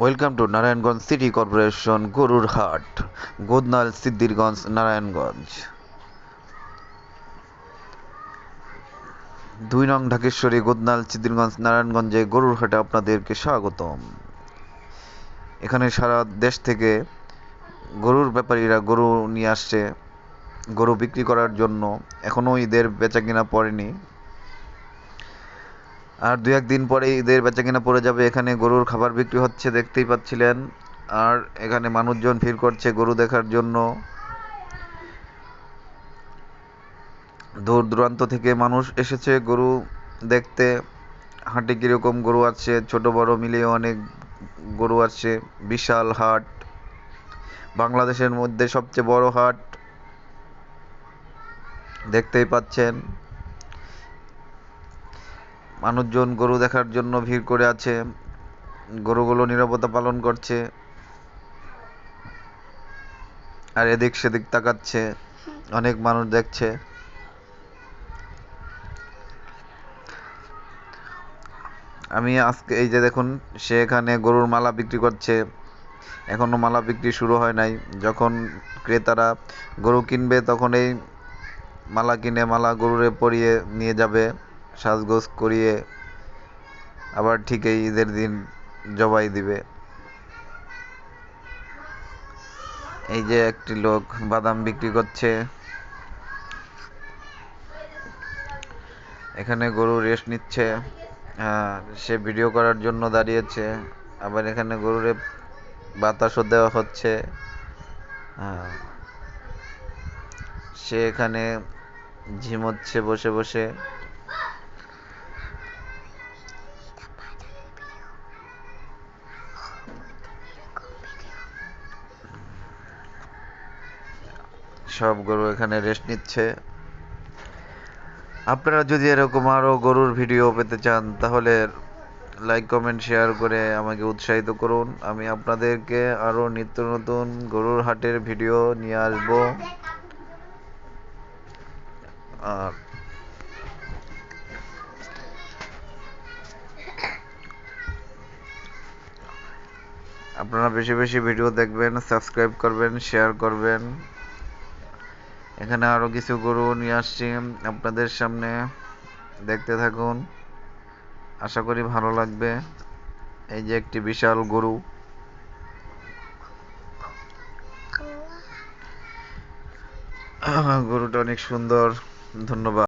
Welcome to Narayanganj city corporation গরুর হাট গোদনাল সিদ্দিরগঞ্জ নারায়ণগঞ্জ দুই নং ঢাকেশ্বরী গোদনাল সিদ্দিরগঞ্জ নারায়ণগঞ্জে গরুর হাটে আপনাদেরকে স্বাগতম। এখানে সারা দেশ থেকে গরুর ব্যাপারীরা গরু নিয়ে আসছে, গরু বিক্রি করার জন্য। এখনও ঈদের বেচা কিনা পড়েনি। আর দু একদিন পরে ঈদের বেচা কিনা পড়ে যাবে। এখানে গরুর খাবার বিক্রি হচ্ছে, দেখতেই পাচ্ছিলেন। আর এখানে মানুষজন ভিড় করছে গরু দেখার জন্য। দূর দূরান্ত থেকে মানুষ এসেছে গরু দেখতে। হাটে কীরকম গরু আছে? ছোট, বড় মিলিয়ে অনেক গরু আছে। বিশাল হাট। বাংলাদেশের মধ্যে সবচেয়ে বড় হাট। দেখতেই পাচ্ছেন। মানুষজন গরু দেখার জন্য ভিড় করে আছে, গরুগুলো নিরাপত্তা পালন করছে, আর এদিক সেদিক তাকাচ্ছে, অনেক মানুষ দেখছে। আমি আজকে এই যে দেখুন, সে এখানে গরুর মালা বিক্রি করছে। এখনও মালা বিক্রি শুরু হয় নাই। যখন ক্রেতারা গরু কিনবে, তখন এই মালা কিনে মালা গরুরে পরিয়ে নিয়ে যাবে। সাজগোজ করিয়ে আবার ঠিক এই ঈদের দিন জবাই দিবে। এই যে একটি লোক বাদাম বিক্রি করছে। এখানে গরু রেস্ট নিচ্ছে। সে ভিডিও করার জন্য দাঁড়িয়েছে। আবার এখানে গরুরে বাতাসও দেওয়া হচ্ছে। সে এখানে ঝিমোচ্ছে বসে বসে। সব গরু এখানে রেস্ট নিচ্ছে। আপনারা যদি এরকম আরও গরুর ভিডিও পেতে চান, তাহলে লাইক কমেন্ট শেয়ার করে আমাকে উৎসাহিত করুন। আমি আপনাদেরকে আরও নিত্য নতুন গরুর হাটের ভিডিও নিয়ে আসব। আর আপনারা বেশি বেশি ভিডিও দেখবেন সাবস্ক্রাইব করবেন শেয়ার করবেন। এখানে আরও কিছু গরু নিয়ে আসছি আপনাদের সামনে। দেখতে থাকুন। আশা করি ভালো লাগবে। এই যে একটি বিশাল গরু। গরুটা অনেক সুন্দর। ধন্যবাদ।